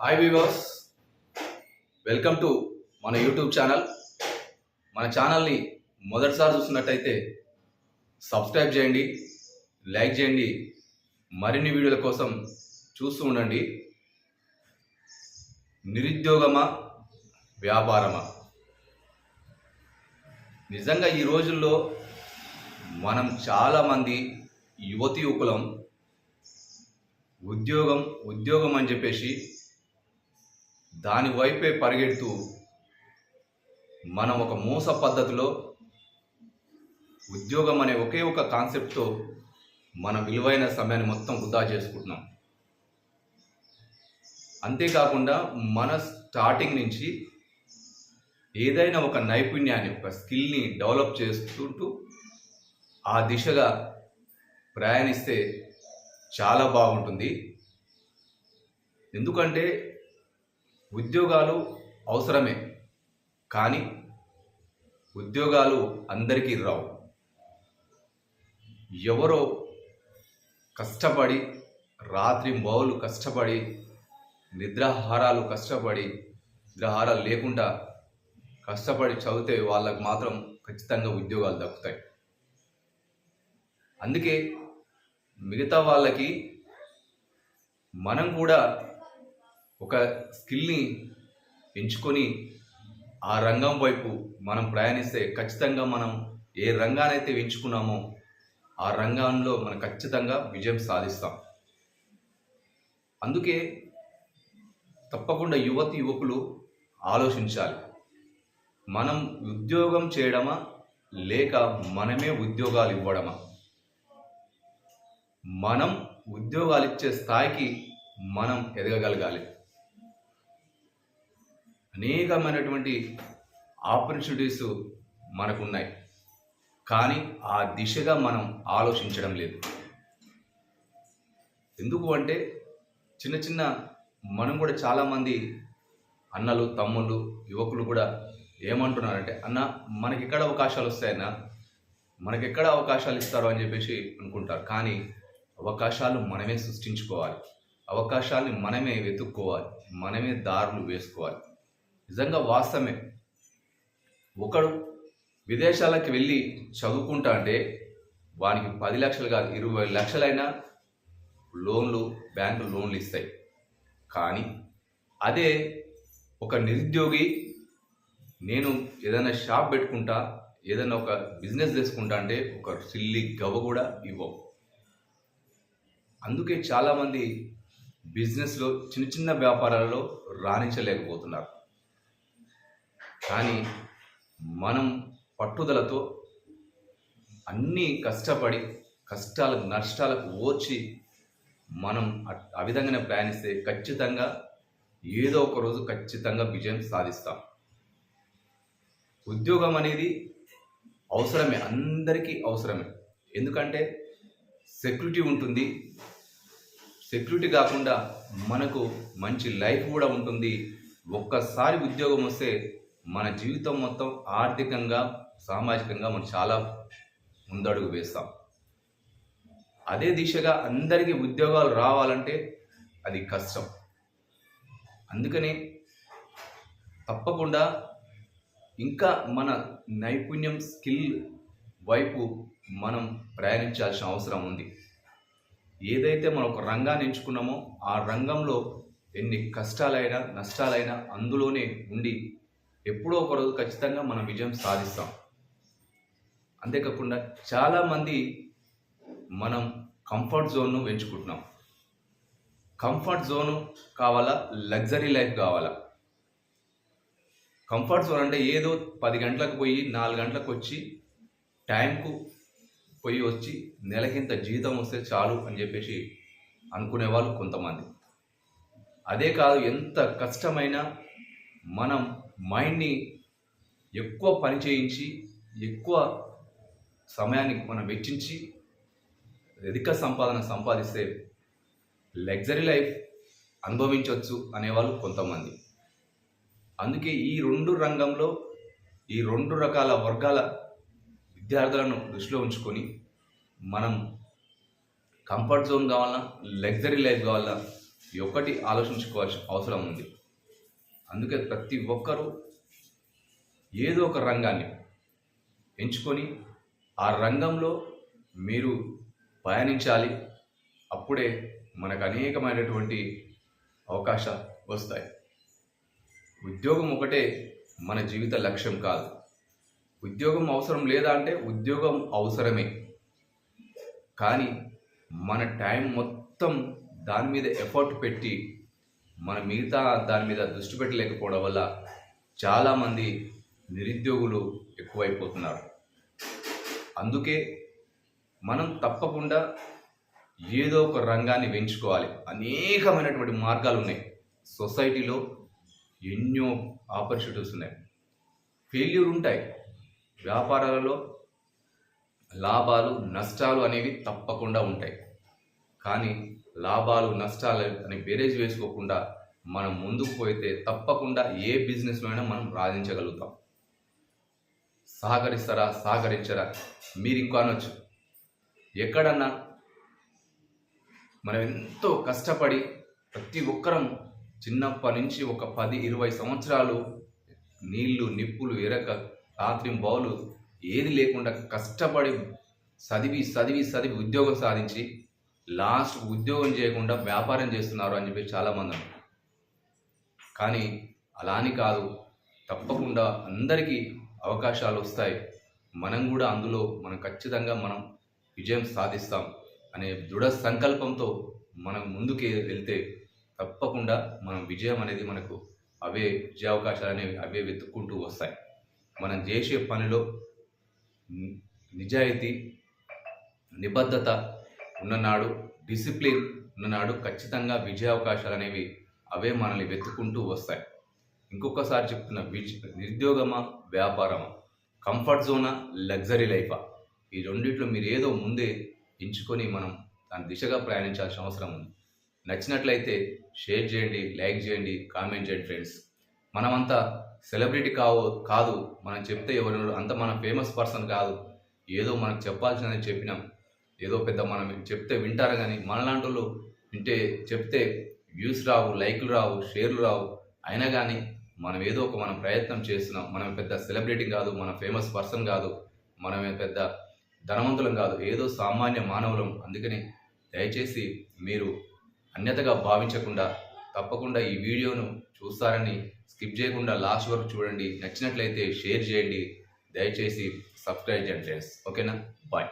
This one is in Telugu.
హాయ్ వివర్స్ వెల్కమ్ టు మన యూట్యూబ్ ఛానల్ మన ఛానల్ని మొదటిసారి చూస్తున్నట్టయితే సబ్స్క్రైబ్ చేయండి లైక్ చేయండి మరిన్ని వీడియోల కోసం చూస్తూ ఉండండి. నిరుద్యోగమా వ్యాపారమా? నిజంగా ఈ రోజుల్లో మనం చాలామంది యువతి యువకులం ఉద్యోగం ఉద్యోగం అని చెప్పేసి దాని వైపే పరిగెడుతూ మనం ఒక మోస పద్ధతిలో ఉద్యోగం అనే ఒకే ఒక కాన్సెప్ట్తో మన విలువైన సమయాన్ని మొత్తం వృధా చేసుకుంటున్నాం. అంతేకాకుండా మన స్టార్టింగ్ నుంచి ఏదైనా ఒక నైపుణ్యాన్ని ఒక స్కిల్ని డెవలప్ చేసుకుంటూ ఆ దిశగా ప్రయాణిస్తే చాలా బాగుంటుంది. ఎందుకంటే ఉద్యోగాలు అవసరమే కానీ ఉద్యోగాలు అందరికీ రావు. ఎవరో కష్టపడి రాత్రి మౌలు కష్టపడి నిద్రాహారాలు కష్టపడి నిద్రాహారాలు లేకుండా కష్టపడి చదివితే వాళ్ళకు మాత్రం ఖచ్చితంగా ఉద్యోగాలు దక్కుతాయి. అందుకే మిగతా వాళ్ళకి మనం కూడా ఒక స్కిల్ని ఎంచుకొని ఆ రంగం వైపు మనం ప్రయాణిస్తే ఖచ్చితంగా మనం ఏ రంగానైతే ఎంచుకున్నామో ఆ రంగంలో మనం ఖచ్చితంగా విజయం సాధిస్తాం. అందుకే తప్పకుండా యువతి యువకులు ఆలోచించాలి. మనం ఉద్యోగం చేయడమా? లేక మనమే ఉద్యోగాలు ఇవ్వడమా? మనం ఉద్యోగాలు ఇచ్చే స్థాయికి మనం ఎదగగలగాలి. అనేకమైనటువంటి ఆపర్చునిటీస్ మనకున్నాయి. కానీ ఆ దిశగా మనం ఆలోచించడం లేదు. ఎందుకు అంటే చిన్న చిన్న మనం కూడా చాలామంది అన్నలు తమ్ముళ్ళు యువకులు కూడా ఏమంటున్నారంటే అన్న మనకి ఎక్కడ అవకాశాలు వస్తాయన్నా మనకి ఎక్కడ అవకాశాలు ఇస్తారు? అని చెప్పేసి అనుకుంటారు. కానీ అవకాశాలు మనమే సృష్టించుకోవాలి. అవకాశాన్ని మనమే వెతుక్కోవాలి. మనమే దారులు వేసుకోవాలి. నిజంగా వాస్తవమే. ఒకడు విదేశాలకు వెళ్ళి చదువుకుంటా అంటే వానికి పది లక్షలు కాదు ఇరవై లక్షలైనా లోన్లు బ్యాంకులు లోన్లు ఇస్తాయి. కానీ అదే ఒక నిరుద్యోగి నేను ఏదైనా షాప్ పెట్టుకుంటా ఏదైనా ఒక బిజినెస్ చేసుకుంటా అంటే ఒక సిల్లి గవ్వ కూడా ఇవ్వవు. అందుకే చాలామంది బిజినెస్లో చిన్న చిన్న వ్యాపారాలలో రాణించలేకపోతున్నారు. కానీ మనం పట్టుదలతో అన్నీ కష్టపడి కష్టాలకు నష్టాలకు ఓర్చి మనం ఆ విధంగానే ప్రయాణిస్తే ఖచ్చితంగా ఏదో ఒక రోజు ఖచ్చితంగా విజయం సాధిస్తాం. ఉద్యోగం అనేది అవసరమే అందరికీ అవసరమే. ఎందుకంటే సెక్యూరిటీ ఉంటుంది. సెక్యూరిటీ కాకుండా మనకు మంచి లైఫ్ కూడా ఉంటుంది. ఒక్కసారి ఉద్యోగం వస్తే మన జీవితం మొత్తం ఆర్థికంగా సామాజికంగా మనం చాలా ముందడుగు వేస్తాం. అదే దిశగా అందరికీ ఉద్యోగాలు రావాలంటే అది కష్టం. అందుకనే తప్పకుండా ఇంకా మన నైపుణ్యం స్కిల్ వైపు మనం ప్రయాణించాల్సిన అవసరం ఉంది. ఏదైతే మనం ఒక రంగాన్ని ఎంచుకున్నామో ఆ రంగంలో ఎన్ని కష్టాలైనా నష్టాలైనా అందులోనే ఉండి ఎప్పుడో ఒక రోజు ఖచ్చితంగా మనం విజయం సాధిస్తాం. అంతేకాకుండా చాలామంది మనం కంఫర్ట్ జోన్ను ఎంచుకుంటున్నాం. కంఫర్ట్ జోను కావాలా? లగ్జరీ లైఫ్ కావాలా? కంఫర్ట్ జోన్ అంటే ఏదో పది గంటలకు పోయి నాలుగు గంటలకు వచ్చి టైంకు పోయి వచ్చి నెలకింత జీతం వస్తే చాలు అని చెప్పేసి అనుకునే వాళ్ళు కొంతమంది. అదే కాదు ఎంత కష్టమైనా మనం మైండ్ని ఎక్కువ పని చేయించి ఎక్కువ సమయాన్ని మనం వెచ్చించి అధిక సంపాదన సంపాదిస్తే లగ్జరీ లైఫ్ అనుభవించవచ్చు అనేవాళ్ళు కొంతమంది. అందుకే ఈ రెండు రంగంలో ఈ రెండు రకాల వర్గాల విద్యార్థులను దృష్టిలో ఉంచుకొని మనం కంఫర్ట్ జోన్ కావాలన్నా లగ్జరీ లైఫ్ కావాలన్నా ఒకటి ఆలోచించుకోవాల్సిన అవసరం ఉంది. అందుకే ప్రతి ఒక్కరూ ఏదో ఒక రంగాన్ని ఎంచుకొని ఆ రంగంలో మీరు పయనించాలి. అప్పుడే మనకు అనేకమైనటువంటి అవకాశాలు వస్తాయి. ఉద్యోగం ఒకటే మన జీవిత లక్ష్యం కాదు. ఉద్యోగం అవసరం లేదా అంటే ఉద్యోగం అవసరమే. కానీ మన టైం మొత్తం దాని మీద ఎఫర్ట్ పెట్టి మన మిగతా దాని మీద దృష్టి పెట్టలేకపోవడం వల్ల చాలామంది నిరుద్యోగులు ఎక్కువైపోతున్నారు. అందుకే మనం తప్పకుండా ఏదో ఒక రంగాన్ని పెంచుకోవాలి అనేకమైనటువంటి మార్గాలు ఉన్నాయి. సొసైటీలో ఎన్నో ఆపర్చునిటీస్ ఉన్నాయి. ఫెయిల్యూర్ ఉంటాయి. వ్యాపారాలలో లాభాలు నష్టాలు అనేవి తప్పకుండా ఉంటాయి. కానీ లాభాలు నష్టాలు అని బేరేజ్ వేసుకోకుండా మనం ముందుకు పోయితే తప్పకుండా ఏ బిజినెస్లో అయినా మనం రాణించగలుగుతాం. సహకరిస్తారా సహకరించరా? మీరు ఇంకో అనొచ్చు. ఎక్కడన్నా మనం ఎంతో కష్టపడి ప్రతి ఒక్కరం చిన్నప్పటి నుంచి ఒక పది ఇరవై సంవత్సరాలు నీళ్ళు నిప్పులు ఎరక రాత్రి బౌలు ఏది లేకుండా కష్టపడి చదివి చదివి చదివి ఉద్యోగం సాధించి లాస్ట్ ఉద్యోగం చేయకుండా వ్యాపారం చేస్తున్నారు అని చెప్పి చాలామంది అన్నారు. కానీ అలా అని కాదు తప్పకుండా అందరికీ అవకాశాలు వస్తాయి. మనం కూడా అందులో మనం ఖచ్చితంగా మనం విజయం సాధిస్తాం అనే దృఢ సంకల్పంతో మనం ముందుకు వెళ్తే తప్పకుండా మనం విజయం అనేది మనకు అవే విజయావకాశాలు అనేవి అవే వెతుక్కుంటూ వస్తాయి. మనం చేసే పనిలో నిజాయితీ నిబద్ధత ఉన్ననాడు డిసిప్లిన్ ఉన్ననాడు ఖచ్చితంగా విజయావకాశాలు అనేవి అవే మనల్ని వెతుక్కుంటూ వస్తాయి. ఇంకొకసారి చెప్తున్న విజ్ నిరుద్యోగమా వ్యాపారమా? కంఫర్ట్ జోనా లగ్జరీ లైఫా? ఈ రెండిట్లో మీరు ఏదో ముందే ఎంచుకొని మనం దాని దిశగా ప్రయాణించాల్సిన అవసరం ఉంది. నచ్చినట్లయితే షేర్ చేయండి లైక్ చేయండి కామెంట్ చేయండి ఫ్రెండ్స్. మనమంతా సెలబ్రిటీ కావు కాదు మనం చెప్తే ఎవరు అంత మనం ఫేమస్ పర్సన్ కాదు. ఏదో మనకు చెప్పాల్సినది చెప్పినాం. ఏదో పెద్ద మనం చెప్తే వింటారు కానీ మనలాంటి వాళ్ళు వింటే చెప్తే వ్యూస్ రావు లైక్లు రావు షేర్లు రావు. అయినా కానీ మనం ఏదో ఒక మనం ప్రయత్నం చేస్తున్నాం. మనం పెద్ద సెలబ్రిటీ కాదు మన ఫేమస్ పర్సన్ కాదు మనమే పెద్ద ధనవంతులం కాదు ఏదో సామాన్య మానవులం. అందుకని దయచేసి మీరు అన్యతగా భావించకుండా తప్పకుండా ఈ వీడియోను చూస్తారని స్కిప్ చేయకుండా లాస్ట్ వరకు చూడండి. నచ్చినట్లయితే షేర్ చేయండి. దయచేసి సబ్స్క్రైబ్ చేయండి ఫ్రెండ్స్. ఓకేనా? బాయ్.